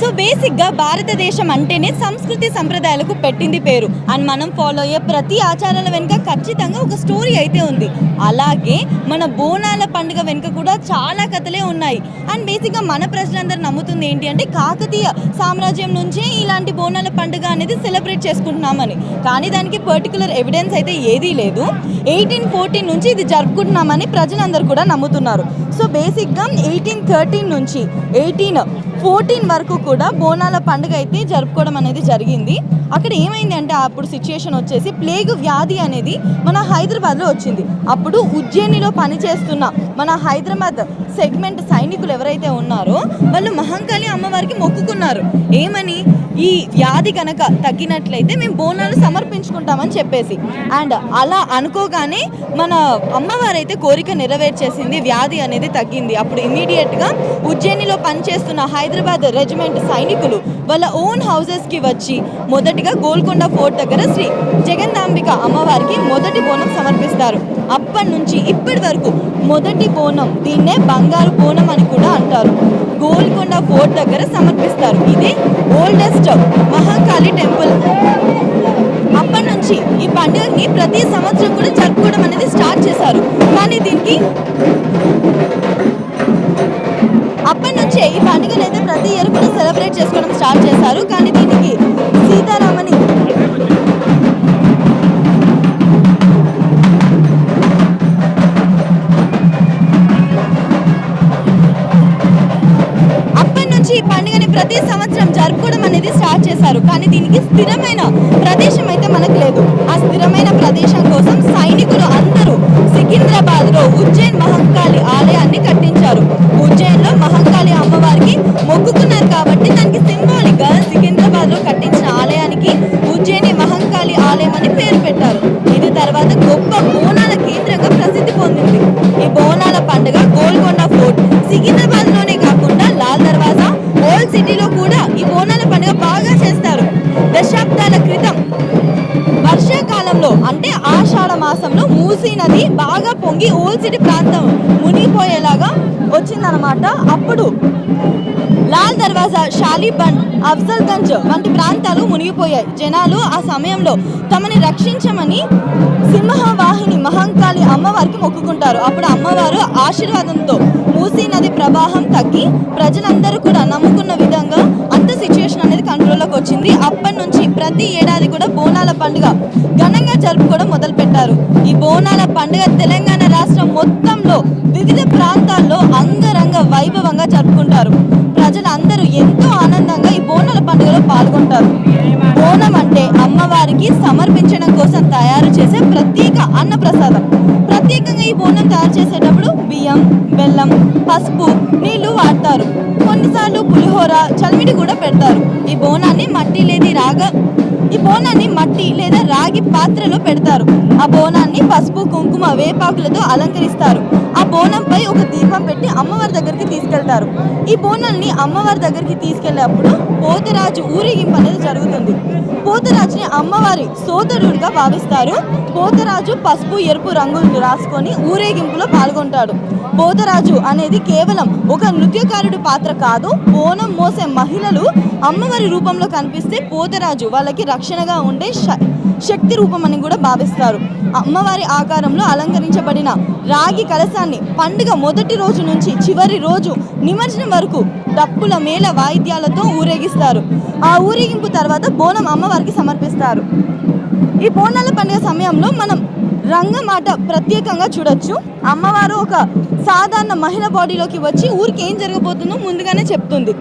So బేసిక్గా భారతదేశం అంటేనే సంస్కృతి సంప్రదాయాలకు పెట్టింది పేరు. అండ్ మనం ఫాలో అయ్యే ప్రతి ఆచారాల వెనుక ఖచ్చితంగా ఒక స్టోరీ అయితే ఉంది. అలాగే మన బోనాల పండుగ వెనుక కూడా చాలా కథలే ఉన్నాయి. అండ్ బేసిక్గా మన ప్రజలందరూ నమ్ముతుంది ఏంటి అంటే కాకతీయ సామ్రాజ్యం నుంచే ఇలాంటి బోనాల పండుగ అనేది సెలబ్రేట్ చేసుకుంటున్నామని. కానీ దానికి పర్టికులర్ ఎవిడెన్స్ అయితే ఏదీ లేదు. ఎయిటీన్ ఫోర్టీన్ నుంచి ఇది జరుపుకుంటున్నామని ప్రజలందరూ కూడా నమ్ముతున్నారు. సో బేసిక్గా ఎయిటీన్ థర్టీన్ నుంచి ఎయిటీన్ ఫోర్టీన్ వరకు కూడా బోనాల పండుగ అయితే జరుపుకోవడం అనేది జరిగింది. అక్కడ ఏమైంది అంటే అప్పుడు సిచ్యుయేషన్ వచ్చేసి ప్లేగ్ వ్యాధి అనేది మన హైదరాబాద్లో వచ్చింది. అప్పుడు ఉజ్జయినిలో పనిచేస్తున్న మన హైదరాబాద్ సెగ్మెంట్ సైనికులు ఎవరైతే ఉన్నారో వాళ్ళు మహంకాళి అమ్మవారికి మొక్కుకున్నారు. ఏమని? ఈ వ్యాధి కనుక తగ్గినట్లయితే మేము బోనాలు సమర్పించుకుంటామని చెప్పేసి. అండ్ అలా అనుకోగానే మన అమ్మవారు అయితే కోరిక నెరవేర్చేసింది వ్యాధి అనేది తగ్గింది. అప్పుడు ఇమీడియట్గా ఉజ్జయినిలో పనిచేస్తున్న హైదరాబాద్ రెజిమెంట్ సైనికులు వాళ్ళ ఓన్ హౌసెస్కి వచ్చి మొదటిగా గోల్కొండ ఫోర్ట్ దగ్గర శ్రీ జగన్నాంబిక అమ్మవారికి మొదటి బోనం సమర్పిస్తారు. అప్పటి నుంచి ఇప్పటి వరకు మొదటి బోనం దీన్నే బంగారు బోనం అని కూడా అంటారు. గోల్కొండ ఫోర్ట్ దగ్గర సమర్పిస్తారు. ఇది ఓల్డెస్ట్ మహాకాళి టెంపుల్. అప్పటి నుంచి ఈ పండుగని ప్రతి సంవత్సరం కూడా జరుపుకోవడం అనేది స్టార్ట్ చేశారు. కానీ దీనికి సెలబ్రేట్ స్టార్ట్ చేశారు. కానీ దీనికి సీతారామని అప్పటి నుంచి ఈ పండుగని ప్రతి సంవత్సరం జరుపుకోవడం అనేది స్టార్ట్ చేశారు. కానీ దీనికి స్థిరమైన ప్రదేశం అయితే మనకు లేదు. ఆ స్థిరమైన ప్రదేశం కోసం మూసీ నది బాగా పొంగి ఓల్డ్ ప్రాంతం మునిగిపోయేలాగా వచ్చిందనమాట అప్పుడు లాల్ దర్వాజా షాలిబండ్ అఫ్జల్గంజ్ వంటి ప్రాంతాలు మునిగిపోయాయి. జనాలు ఆ సమయంలో తమని రక్షించమని సింహవాహిని మహంకాళి అమ్మవారికి మొక్కుకుంటారు. అప్పుడు అమ్మవారు ఆశీర్వాదంతో మూసీ నది ప్రవాహం తగ్గి ప్రజలందరూ కూడా నమ్ముకున్న విధంగా అంత సిచ్యువేషన్ అనేది కంట్రోల్లోకి వచ్చింది. అప్పటి నుంచి ప్రతి ఏడాది కూడా బోనాల పండుగ ఘన జరుపుకోవడం మొదలుపెట్టారు ఈ బోనాల పండుగ తెలంగాణ రాష్ట్రం మొత్తంలో వివిధ ప్రాంతాల్లో అంగరంగ వైభవంగా జరుపుకుంటారు. ప్రజలందరూ ఎంతో ఆనందంగా ఈ బోనాల పండుగలో పాల్గొంటారు. బోనం అంటే అమ్మవారికి సమర్పించడం కోసం తయారు చేసే ప్రత్యేక అన్న ప్రసాదం ప్రత్యేకంగా ఈ బోనం తయారు చేసేటప్పుడు బియ్యం బెల్లం పసుపు నీళ్ళు వాడతారు. కొన్నిసార్లు పులిహోర చలివిడి కూడా పెడతారు. ఈ బోనాన్ని మట్టి లేని రాగ ఈ బోనాన్ని మట్టి లేదా రాగి పాత్రలో పెడతారు. ఆ బోనాన్ని పసుపు కుంకుమ వేపాకులతో అలంకరిస్తారు. ఆ బోనంపై ఒక దీపం పెట్టి అమ్మవారి దగ్గరికి తీసుకెళ్తారు. ఈ బోనాన్ని అమ్మవారి దగ్గరికి తీసుకెళ్ళినప్పుడు పోతరాజు ఊరేగింపు అనేది జరుగుతుంది. పోతరాజు అమ్మవారి సోదరుడిగా భావిస్తారు. పోతరాజు పసుపు ఎరుపు రంగులను రాసుకొని ఊరేగింపులో పాల్గొంటాడు. పోతరాజు అనేది కేవలం ఒక నృత్యకారుడి పాత్ర కాదు బోనం మోసే మహిళలు అమ్మవారి రూపంలో కనిపిస్తే పోతరాజు వాళ్ళకి రక్షణగా ఉండే శ- శక్తి రూపం అని కూడా భావిస్తారు. అమ్మవారి ఆకారంలో అలంకరించబడిన రాగి కలశాన్ని పండుగ మొదటి రోజు నుంచి చివరి రోజు నిమజ్జనం వరకు డప్పుల మేళ వాయిద్యాలతో ఊరేగిస్తారు. ఆ ఊరేగింపు తర్వాత బోనం అమ్మవారికి సమర్పిస్తారు. ఈ బోనాల పండుగ సమయంలో మనం రంగమాట ప్రత్యేకంగా చూడొచ్చు. అమ్మవారు ఒక సాధారణ మహిళ బాడీలోకి వచ్చి ఊరికి ఏం జరగబోతుందో ముందుగానే చెప్తుంది.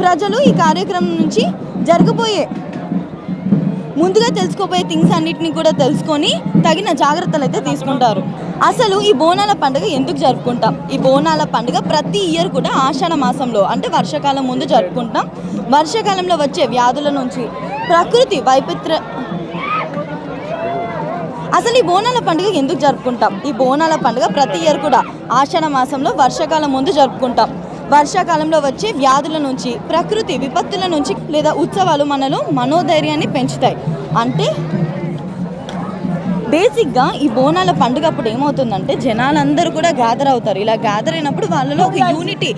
ప్రజలు ఈ కార్యక్రమం నుంచి జరగబోయే ముందుగా తెలుసుకోబోయే థింగ్స్ అన్నిటిని కూడా తెలుసుకొని తగిన జాగ్రత్తలు అయితే తీసుకుంటారు. అసలు ఈ బోనాల పండుగ ఎందుకు జరుపుకుంటాం? ఈ బోనాల పండుగ ప్రతి ఇయర్ కూడా ఆషాఢ మాసంలో అంటే వర్షాకాలం ముందు జరుపుకుంటాం. వర్షాకాలంలో వచ్చే వ్యాధుల నుంచి ప్రకృతి వైపత్ర అసలు ఈ బోనాల పండుగ ఎందుకు జరుపుకుంటాం? ఈ బోనాల పండుగ ప్రతి ఇయర్ కూడా ఆషాఢ మాసంలో వర్షాకాలం ముందు జరుపుకుంటాం. వర్షాకాలంలో వచ్చే వ్యాధుల నుంచి ప్రకృతి విపత్తుల నుంచి లేదా ఉత్సవాలు మనలో మనోధైర్యాన్ని పెంచుతాయి. అంటే బేసిక్గా ఈ బోనాల పండుగ అప్పుడు ఏమవుతుందంటే జనాలందరూ కూడా గ్యాదర్ అవుతారు. ఇలా గ్యాదర్ అయినప్పుడు వాళ్ళలో ఒక యూనిటీ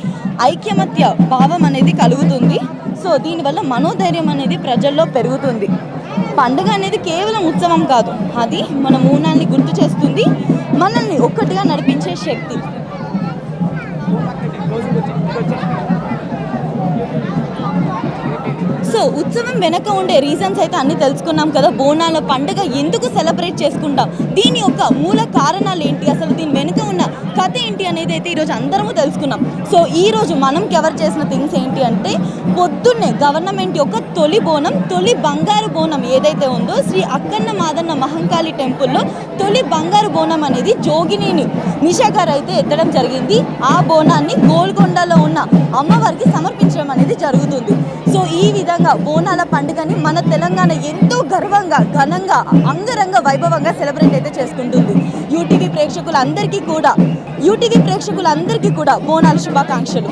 ఐక్యమత్య భావం అనేది కలుగుతుంది. సో దీనివల్ల మనోధైర్యం అనేది ప్రజల్లో పెరుగుతుంది. పండుగ అనేది కేవలం ఉత్సవం కాదు. అది మన మూనాన్ని గుర్తు చేస్తుంది. మనల్ని ఒక్కటిగా నడిపించే శక్తి. సో ఉత్సవం వెనక ఉండే రీజన్స్ అయితే అన్ని తెలుసుకున్నాం కదా. బోనాల పండుగ ఎందుకు సెలబ్రేట్ చేసుకుంటాం? దీని యొక్క మూల కారణాలు ఏంటి? అసలు దీని వెనుక ఉన్న కథ ఏంటి అనేది అయితే ఈరోజు అందరము తెలుసుకున్నాం. సో ఈ రోజు మనం కవర్ చేసిన థింగ్స్ ఏంటి అంటే పొద్దున్నే గవర్నమెంట్ యొక్క తొలి బోనం తొలి బంగారు బోనం ఏదైతే ఉందో శ్రీ అక్కన్న మాదన్న మహంకాళి టెంపుల్లో తొలి బంగారు బోనం అనేది జోగినిని నిషా గారు అయితే ఎత్తడం జరిగింది. ఆ బోనాన్ని గోల్కొండలో ఉన్న అమ్మవారికి సమర్పించడం అనేది జరుగుతుంది. సో ఈ విధంగా బోనాల పండుగని మన తెలంగాణ ఎంతో గర్వంగా ఘనంగా అంగరంగ వైభవంగా సెలబ్రేట్ అయితే చేసుకుంటుంది. యూటీవీ ప్రేక్షకులందరికీ కూడా యూటీవీ ప్రేక్షకులందరికీ కూడా బోనాల శుభాకాంక్షలు.